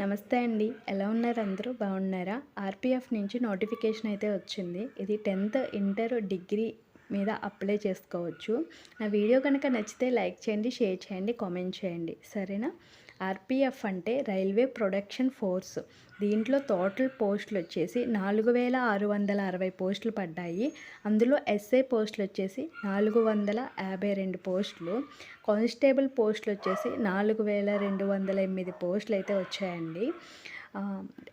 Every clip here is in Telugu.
నమస్తే అండి. ఎలా ఉన్నారు అందరూ? బాగున్నారా? ఆర్పిఎఫ్ నుంచి నోటిఫికేషన్ అయితే వచ్చింది. ఇది టెన్త్ ఇంటర్ డిగ్రీ మీద అప్లై చేసుకోవచ్చు. నా వీడియో కనుక నచ్చితే లైక్ చేయండి షేర్ చేయండి కామెంట్ చేయండి. సరేనా? ఆర్పిఎఫ్ అంటే రైల్వే ప్రొడక్షన్ ఫోర్స్. దీంట్లో టోటల్ పోస్టులు వచ్చేసి నాలుగు వేల ఆరు వందల అరవై పోస్టులు పడ్డాయి. అందులో ఎస్ఐ పోస్టులు వచ్చేసి నాలుగు వందల యాభై రెండు పోస్టులు. కానిస్టేబుల్ పోస్టులు వచ్చేసి నాలుగు వేల రెండు వందల ఎనిమిది పోస్టులు అయితే వచ్చాయండి.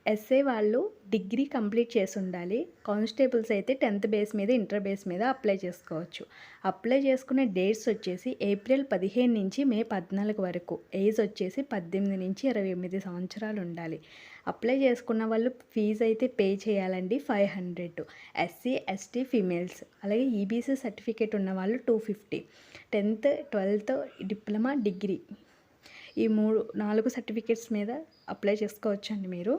ఎస్ఏ వాళ్ళు డిగ్రీ కంప్లీట్ చేసి ఉండాలి. కానిస్టేబుల్స్ అయితే టెన్త్ బేస్ మీద ఇంటర్ బేస్ మీద అప్లై చేసుకోవచ్చు. అప్లై చేసుకునే డేట్స్ వచ్చేసి ఏప్రిల్ పదిహేను నుంచి మే పద్నాలుగు వరకు. ఏజ్ వచ్చేసి పద్దెనిమిది నుంచి ఇరవై ఎనిమిది సంవత్సరాలు ఉండాలి. అప్లై చేసుకున్న వాళ్ళు ఫీజు అయితే పే చేయాలండి five hundred. SC ST females. అలాగే ఈబీసీ సర్టిఫికేట్ ఉన్న వాళ్ళు two fifty. Tenth twelfth diploma degree. ఈ మూడు నాలుగు సర్టిఫికేట్స్ మీద అప్లై చేసుకోవచ్చండి మీరు.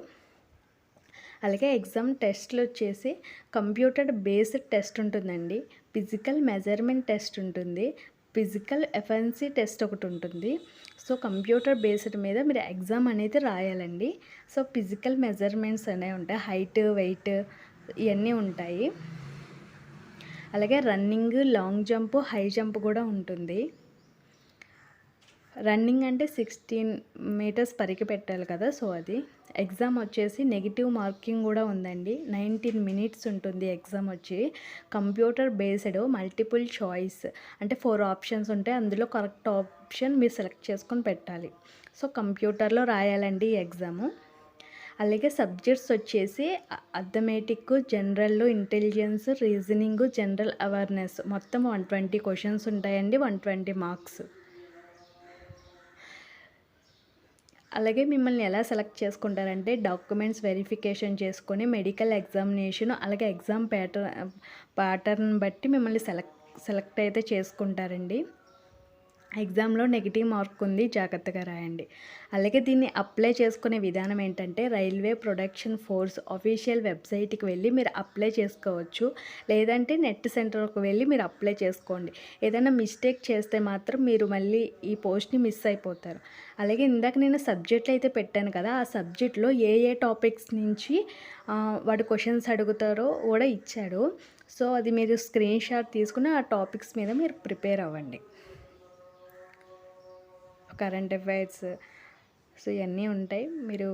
అలాగే ఎగ్జామ్ టెస్ట్లు వచ్చేసి కంప్యూటర్ బేస్డ్ టెస్ట్ ఉంటుందండి. ఫిజికల్ మెజర్మెంట్ టెస్ట్ ఉంటుంది. ఫిజికల్ ఎఫెన్సీ టెస్ట్ ఒకటి ఉంటుంది. సో కంప్యూటర్ బేస్డ్ మీద మీరు ఎగ్జామ్ అనేది రాయాలండి. సో ఫిజికల్ మెజర్మెంట్స్ అనేవి ఉంటాయి. హైట్ వెయిట్ ఇవన్నీ ఉంటాయి. అలాగే running long jump high jump కూడా ఉంటుంది. రన్నింగ్ అంటే సిక్స్టీన్ మీటర్స్ పరికి పెట్టాలి కదా సో అది. ఎగ్జామ్ వచ్చేసి నెగిటివ్ మార్కింగ్ కూడా ఉందండి. నైన్టీన్ మినిట్స్ ఉంటుంది ఎగ్జామ్ వచ్చి. కంప్యూటర్ బేస్డ్ మల్టిపుల్ చాయిస్ అంటే ఫోర్ ఆప్షన్స్ ఉంటాయి. అందులో కరెక్ట్ ఆప్షన్ మీరు సెలెక్ట్ చేసుకొని పెట్టాలి. సో కంప్యూటర్లో రాయాలండి ఈ ఎగ్జాము. అలాగే సబ్జెక్ట్స్ వచ్చేసి arithmetic general intelligence reasoning general awareness. మొత్తం వన్ ట్వంటీ క్వశ్చన్స్ ఉంటాయండి వన్ ట్వంటీ మార్క్స్. అలాగే మిమ్మల్ని ఎలా సెలెక్ట్ చేసుకుంటారంటే డాక్యుమెంట్స్ వెరిఫికేషన్ చేసుకొని మెడికల్ ఎగ్జామినేషన్ అలాగే ఎగ్జామ్ ప్యాటర్న్ ప్యాటర్న్ బట్టి మిమ్మల్ని సెలెక్ట్ సెలెక్ట్ అయితే చేసుకుంటారండి. ఎగ్జామ్లో నెగిటివ్ మార్క్ ఉంది జాగ్రత్తగా రాయండి. అలాగే దీన్ని అప్లై చేసుకునే విధానం ఏంటంటే రైల్వే ప్రొడక్షన్ ఫోర్స్ అఫీషియల్ వెబ్సైట్కి వెళ్ళి మీరు అప్లై చేసుకోవచ్చు. లేదంటే నెట్ సెంటర్కి వెళ్ళి మీరు అప్లై చేసుకోండి. ఏదైనా మిస్టేక్ చేస్తే మాత్రం మీరు మళ్ళీ ఈ పోస్ట్ని మిస్ అయిపోతారు. అలాగే ఇందాక నేను సబ్జెక్ట్లు అయితే పెట్టాను కదా ఆ సబ్జెక్ట్లో ఏ ఏ టాపిక్స్ నుంచి వాడు క్వశ్చన్స్ అడుగుతారో కూడా ఇచ్చాడు. సో అది మీరు స్క్రీన్ షాట్ తీసుకుని ఆ టాపిక్స్ మీద మీరు ప్రిపేర్ అవ్వండి. కరెంట్ అఫైర్స్ సో ఇవన్నీ ఉంటాయి. మీరు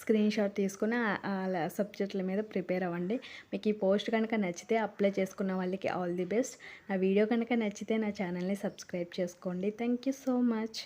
స్క్రీన్ షాట్ తీసుకుని ఆ సబ్జెక్టుల మీద ప్రిపేర్ అవ్వండి. మీకు ఈ పోస్ట్ కనుక నచ్చితే అప్లై చేసుకున్న వాళ్ళకి ఆల్ ది బెస్ట్. నా వీడియో కనుక నచ్చితే నా ఛానల్ని సబ్స్క్రైబ్ చేసుకోండి. Thank you so much.